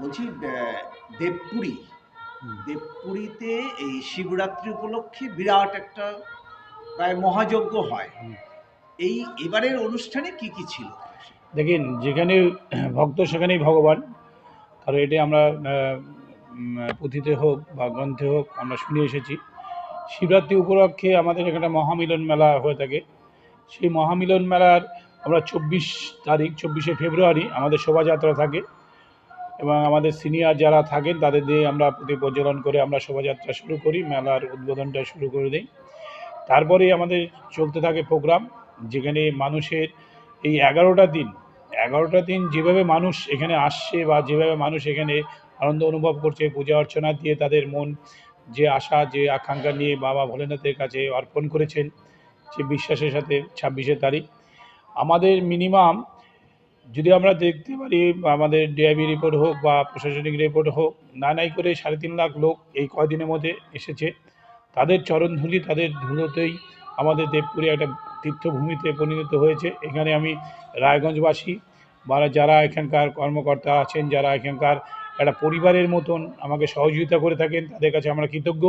বলছি দেবপুরী। দেবপুরীতে এই শিবরাত্রি উপলক্ষে বিরাট একটা প্রায় মহাযজ্ঞ হয়। এই এবারের অনুষ্ঠানে কি কি ছিল? দেখেন যেখানে ভক্ত সেখানেই ভগবান। কারণ এটা আমরা পুঁথিতে হোক বা গ্রন্থে হোক আমরা শুনে এসেছি। শিবরাত্রি উপলক্ষে আমাদের এখানে মহামিলন মেলা হয়ে থাকে। সেই মহামিলন মেলার আমরা চব্বিশ তারিখ, চব্বিশে ফেব্রুয়ারি আমাদের শোভাযাত্রা থাকে এবং আমাদের সিনিয়র যারা থাকেন তাদের দিয়ে আমরা প্রতি প্রজ্বলন করে আমরা শোভাযাত্রা শুরু করি, মেলার উদ্বোধনটা শুরু করে দিই। তারপরে আমাদের চলতে থাকে প্রোগ্রাম যেখানে মানুষের এই এগারোটা দিন এগারোটা দিন যেভাবে মানুষ এখানে আসছে বা যেভাবে মানুষ এখানে আনন্দ অনুভব করছে, পূজা অর্চনা দিয়ে তাদের মন যে আশা, যে আকাঙ্ক্ষা নিয়ে বাবা ভোলেনাথের কাছে অর্পণ করেছেন, সে বিশ্বাসের সাথে ছাব্বিশে তারিখ। আমাদের মিনিমাম যদি আমরা দেখতে পারি আমাদের ডিআইবি রিপোর্ট হোক বা প্রশাসনিক রিপোর্ট হোক না নাই করে সাড়ে তিন লাখ লোক এই কয়দিনের মধ্যে এসেছে। তাদের চরণধুলি, তাদের ধুলোতেই আমাদের দেবপুরে একটা তীর্থভূমিতে পরিণত হয়েছে। এখানে আমি রায়গঞ্জবাসী বা যারা এখানকার কর্মকর্তা আছেন, যারা এখানকার একটা পরিবারের মতন আমাকে সহযোগিতা করে থাকেন, তাদের কাছে আমরা কৃতজ্ঞ।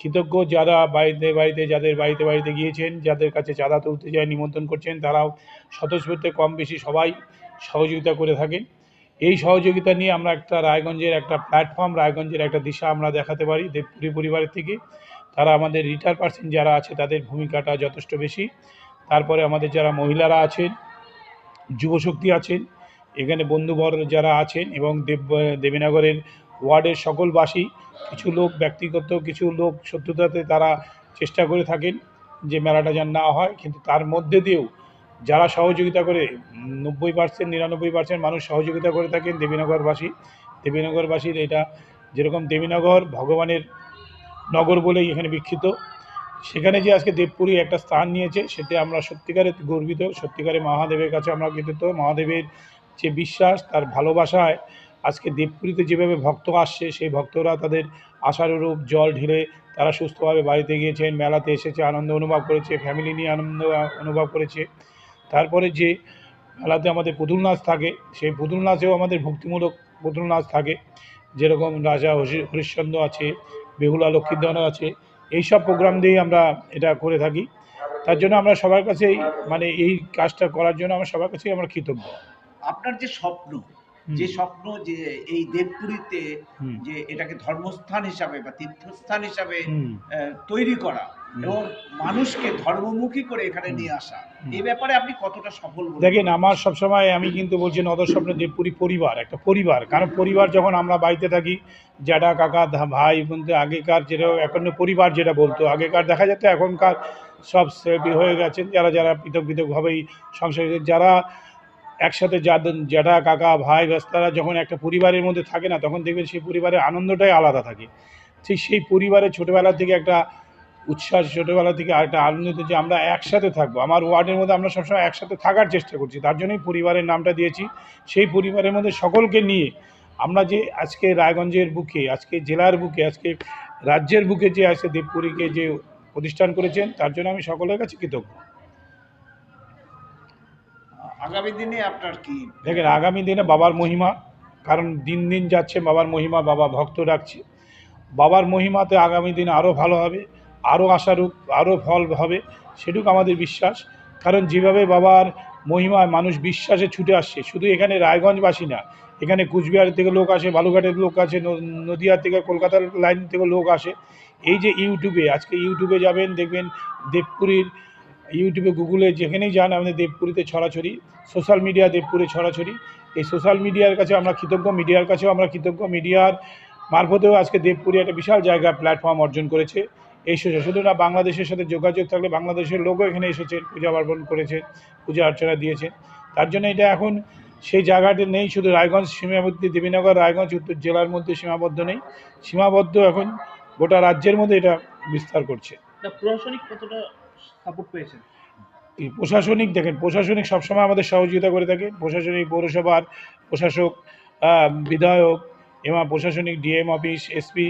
কৃতজ্ঞ যারা বাড়িতে বাড়িতে, যাদের বাড়িতে বাড়িতে গিয়েছেন, যাদের কাছে চাঁদা তুলতে যায়, নিমন্ত্রণ করছেন, তারাও স্বতঃস্ফূর্তে কম বেশি সবাই সহযোগিতা করে থাকেন। এই সহযোগিতা নিয়ে আমরা একটা রায়গঞ্জের একটা প্ল্যাটফর্ম রায়গঞ্জের একটা দিশা আমরা দেখাতে পারি দেবপুরি পরিবারের থেকে। তারা আমাদের রিটায়ার পার্সেন্ট যারা আছে, তাদের ভূমিকাটা যথেষ্ট বেশি। তারপরে আমাদের যারা মহিলারা আছেন, যুবশক্তি আছেন, এখানে বন্ধুবর যারা আছেন এবং দেব, দেবীনগরের ওয়ার্ডের সকলবাসী কিছু লোক ব্যক্তিগত, কিছু লোক শত্রুতাতে তারা চেষ্টা করে থাকেন যে মেলাটা যেন না হয়। কিন্তু তার মধ্যে দিয়েও যারা সহযোগিতা করে, নব্বই পার্সেন্ট, নিরানব্বই পার্সেন্ট মানুষ সহযোগিতা করে থাকেন দেবীনগরবাসী। দেবীনগরবাসীর এটা যেরকম দেবীনগর, ভগবানের নগর বলেই এখানে বিক্ষিত সেখানে যে আজকে দেবপুরী একটা স্থান নিয়েছে, সেটা আমরা সত্যিকারে গর্বিত। সত্যিকারে মহাদেবের কাছে আমরা কৃতিত্ব মহাদেবের যে বিশ্বাস, তার ভালোবাসায় আজকে দেবপুরীতে যেভাবে ভক্ত আসছে, সেই ভক্তরা তাদের আশানুরূপ জল ঢেলে তারা সুস্থভাবে বাড়িতে গিয়েছেন, মেলাতে এসেছে, আনন্দ অনুভব করেছে ফ্যামিলি নিয়ে আনন্দ অনুভব করেছে। তারপরে যে মেলাতে আমাদের পুতুল নাচ থাকে, সেই পুতুল নাচেও আমাদের ভক্তিমূলক পুতুল নাচ থাকে। যেরকম রাজা হরি- হরিশ্চন্দ্র আছে, বেহুলা লক্ষ্মীদান আছে, এইসব প্রোগ্রাম দিয়েই আমরা এটা করে থাকি। তার জন্য আমরা সবার কাছেই মানে এই কাজটা করার জন্য আমরা সবার কাছেই আমরা কৃতজ্ঞ। আপনার যে স্বপ্ন। যে স্বপ্ন যে এই দেবপুরীতে যে এটাকে ধর্মস্থান হিসাবে বা তীর্থস্থান হিসাবে তৈরি করা এবং মানুষকে ধর্মমুখী করে এখানে নিয়ে আসা। এই ব্যাপারে আপনি কতটা সফল দেখেন আমার সবসময় আমি কিন্তু বলছি নদর স্বপ্ন দেবপুরি পরিবার একটা পরিবার। কারণ পরিবার যখন আমরা বাড়িতে থাকি জ্যাঠা কাকা ভাই বলতে আগেকার যেটা এখন পরিবার যেটা বলতো আগেকার দেখা যেত এখনকার সব হয়ে গেছেন যারা যারা পৃথক পৃথকভাবেই সংসার যারা একসাথে যাদের জ্যাঠা, কাকা, ভাই, ব্যস্তারা যখন একটা পরিবারের মধ্যে থাকে না, তখন দেখবেন সেই পরিবারের আনন্দটাই আলাদা থাকে। ঠিক সেই পরিবারের ছোটোবেলা থেকে একটা উচ্ছ্বাস, ছোটোবেলা থেকে একটা আনন্দিত যে আমরা একসাথে থাকব। আমার ওয়ার্ডের মধ্যে আমরা সবসময় একসাথে থাকার চেষ্টা করছি। তার জন্যই পরিবারের নামটা দিয়েছি। সেই পরিবারের মধ্যে সকলকে নিয়ে আমরা যে আজকে রায়গঞ্জের বুকে, আজকে জেলার বুকে, আজকে রাজ্যের বুকে যে আজকে দেবপুরীকে যে প্রতিষ্ঠান করেছেন, তার জন্য আমি সকলের কাছে কৃতজ্ঞ। আগামী দিনে আপনার কি? দেখেন, আগামী দিনে বাবার মহিমা, কারণ দিন দিন যাচ্ছে বাবার মহিমা, বাবা ভক্ত ডাকছে বাবার মহিমাতে আগামী দিনে আরও ভালো হবে আরও আশারূপ আরও ফল হবে, সেটুকু আমাদের বিশ্বাস। কারণ যেভাবে বাবার মহিমায় মানুষ বিশ্বাসে ছুটে আসছে, শুধু এখানে রায়গঞ্জবাসী না, এখানে কুচবিহার থেকে লোক আসে বালুঘাটের লোক আসে নদিয়া থেকে, কলকাতার লাইন থেকে লোক আসে। এই যে ইউটিউবে, আজকে ইউটিউবে যাবেন, দেখবেন দেবপুরীর ইউটিউবে, গুগলে যেখানেই যান, আমাদের দেবপুরীতে ছড়াছড়ি, সোশ্যাল মিডিয়া দেবপুরে ছড়াছড়ি। এই সোশ্যাল মিডিয়ার কাছে আমরা কৃতজ্ঞ, মিডিয়ার কাছেও আমরা কৃতজ্ঞ। মিডিয়ার মারফতেও আজকে দেবপুরি একটা বিশাল জায়গা প্ল্যাটফর্ম অর্জন করেছে। এই শুধু শুধু না, বাংলাদেশের সাথে যোগাযোগ থাকলে বাংলাদেশের লোকও এখানে এসেছে, পূজা পার্বণ করেছে, পূজা অর্চনা দিয়েছে। তার জন্য এটা এখন সেই জায়গাটা নেই, শুধু রায়গঞ্জ সীমাবদ্ধ দেবীনগর, রায়গঞ্জ, উত্তর জেলার মধ্যে সীমাবদ্ধ নেই। সীমাবদ্ধ এখন গোটা রাজ্যের মধ্যে এটা বিস্তার করছে। প্রশাসনিক কতটা সাপোর্ট পেয়েছেন? প্রশাসনিক দেখেন, প্রশাসনিক সবসময় আমাদের সহযোগিতা করে থাকে। প্রশাসনিক পৌরসভার প্রশাসক বিধায়ক, এবং প্রশাসনিক ডিএম অফিস, এসপি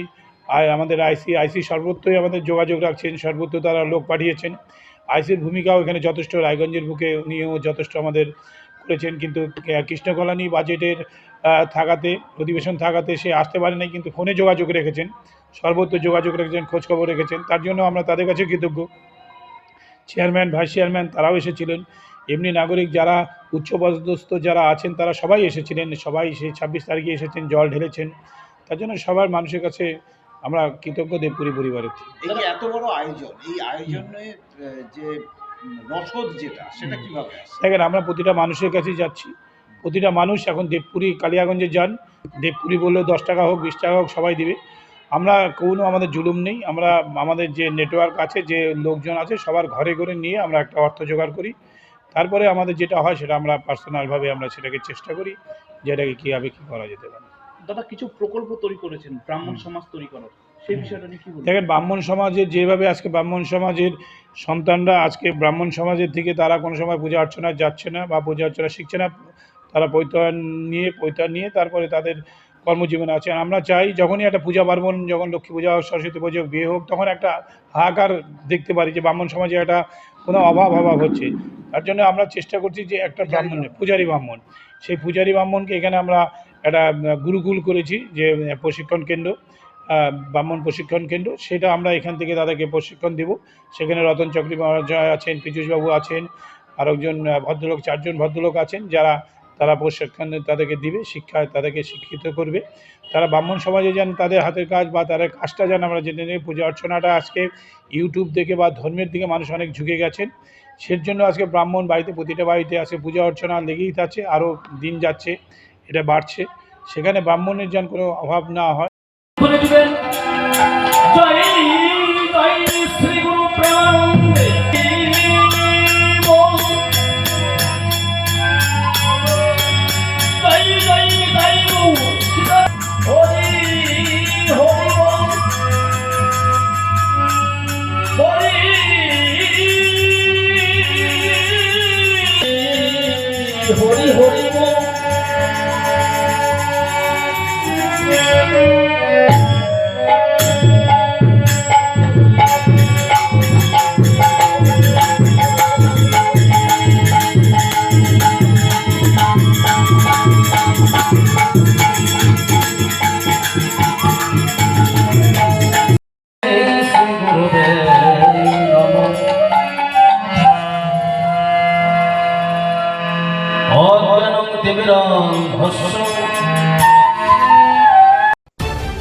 আর আমাদের আইসি আইসি সর্বত্রই আমাদের যোগাযোগ রাখছেন, সর্বত্র তারা লোক পাঠিয়েছেন। আইসির ভূমিকাও এখানে যথেষ্ট, রায়গঞ্জের বুকে নিয়েও যথেষ্ট আমাদের করেছেন, কিন্তু কৃষ্ণকলানি বাজেটের থাকাতে, অধিবেশন থাকাতে সে আসতে পারে নাই, কিন্তু ফোনে যোগাযোগ রেখেছেন। সর্বত্র যোগাযোগ রেখেছেন খোঁজখবর রেখেছেন, তার জন্য আমরা তাদের কাছে কৃতজ্ঞ। চেয়ারম্যান ভাইস চেয়ারম্যান তারাও এসেছিলেন। এমনি নাগরিক যারা উচ্চপদস্থ যারা আছেন তারা সবাই এসেছিলেন। সবাই সেই ছাব্বিশ তারিখে এসেছেন জল ঢেলেছেন। তার জন্য সবার মানুষের কাছে আমরা কৃতজ্ঞ দেবপুরী পরিবারের এই এত বড় আয়োজন এই আয়োজনে যে রসদ যেটা সেটা কীভাবে দেখেন আমরা প্রতিটা মানুষের কাছেই যাচ্ছি। প্রতিটা মানুষ এখন দেবপুরি কালিয়াগঞ্জে যান। দেবপুরি বললেও দশ টাকা হোক বিশ টাকা হোক সবাই দিবে। আমরা কোনো আমাদের জুলুম নেই আমরা আমাদের যে নেটওয়ার্ক আছে যে লোকজন আছে সবার ঘরে ঘরে নিয়ে আমরা একটা অর্থ জোগাড় করি। তারপরে আমাদের যেটা হয় সেটা আমরা পার্সোনালভাবে আমরা সেটাকে চেষ্টা করি যে এটাকে কীভাবে কী করা যেতে পারে। দাদা কিছু প্রকল্প তৈরি করেছেন ব্রাহ্মণ সমাজ তৈরি করার সেই বিষয়টা নিয়ে কি দেখেন ব্রাহ্মণ সমাজে যেভাবে আজকে ব্রাহ্মণ সমাজের সন্তানরা আজকে ব্রাহ্মণ সমাজের থেকে তারা কোনো সময় পূজা অর্চনা যাচ্ছে না বা পূজা অর্চনা শিখছে না তারা পৈতন নিয়ে পৈতন নিয়ে তারপরে তাদের কর্মজীবনে আছে। আর আমরা চাই যখনই একটা পূজা পার্বণ যখন লক্ষ্মী পূজা হোক সরস্বতী পুজো বিয়ে হোক তখন একটা হাহাকার দেখতে পারি যে ব্রাহ্মণ সমাজে একটা কোনো অভাব অভাব হচ্ছে। তার জন্য আমরা চেষ্টা করছি যে একটা ব্রাহ্মণ পূজারী ব্রাহ্মণ। সেই পূজারী ব্রাহ্মণকে এখানে আমরা একটা গুরুকুল করেছি যে প্রশিক্ষণ কেন্দ্র ব্রাহ্মণ প্রশিক্ষণ কেন্দ্র। সেটা আমরা এখান থেকে তাদেরকে প্রশিক্ষণ দেব। সেখানে রতন চক্রী আছেন পীযুষবাবু আছেন আরেকজন ভদ্রলোক চারজন ভদ্রলোক আছেন যারা তারা প্রশিক্ষণ তাদেরকে দিবে, শিক্ষায় তাদেরকে শিক্ষিত করবে। তারা ব্রাহ্মণ সমাজে যেন, তাদের হাতের কাজ বা তাদের কাজটা যেন, আমরা জেনে নিই। পূজা অর্চনাটা আজকে ইউটিউব থেকে বা ধর্মের দিকে মানুষ অনেক ঝুঁকে গেছেন। সের জন্য আজকে ব্রাহ্মণ বাড়িতে, প্রতিটা বাড়িতে আজকে পূজা অর্চনা লেগেই থাকছে আরও দিন যাচ্ছে, এটা বাড়ছে। সেখানে ব্রাহ্মণের যেন কোনো অভাব না হয়।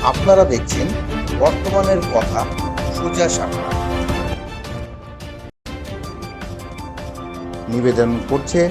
আপনারা দেখছেন বর্তমানের কথা সোজা সাপটা নিবেদন করছে